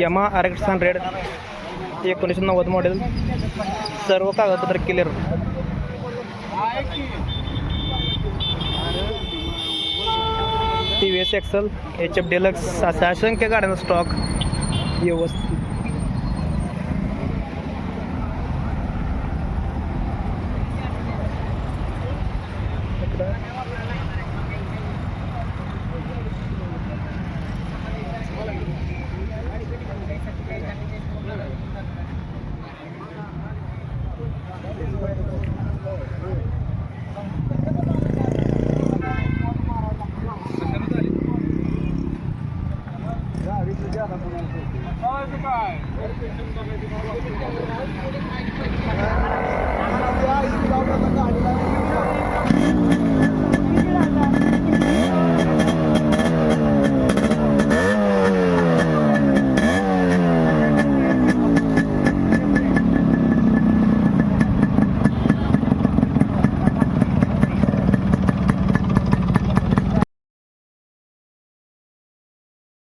यमा R x hundred एकोणीसशे नव्वद मॉडेल सर्व कागदपत्र clear T V S XL H F deluxe असा असंख्य गाड्यांचा स्टॉक व्यवस्थित. काय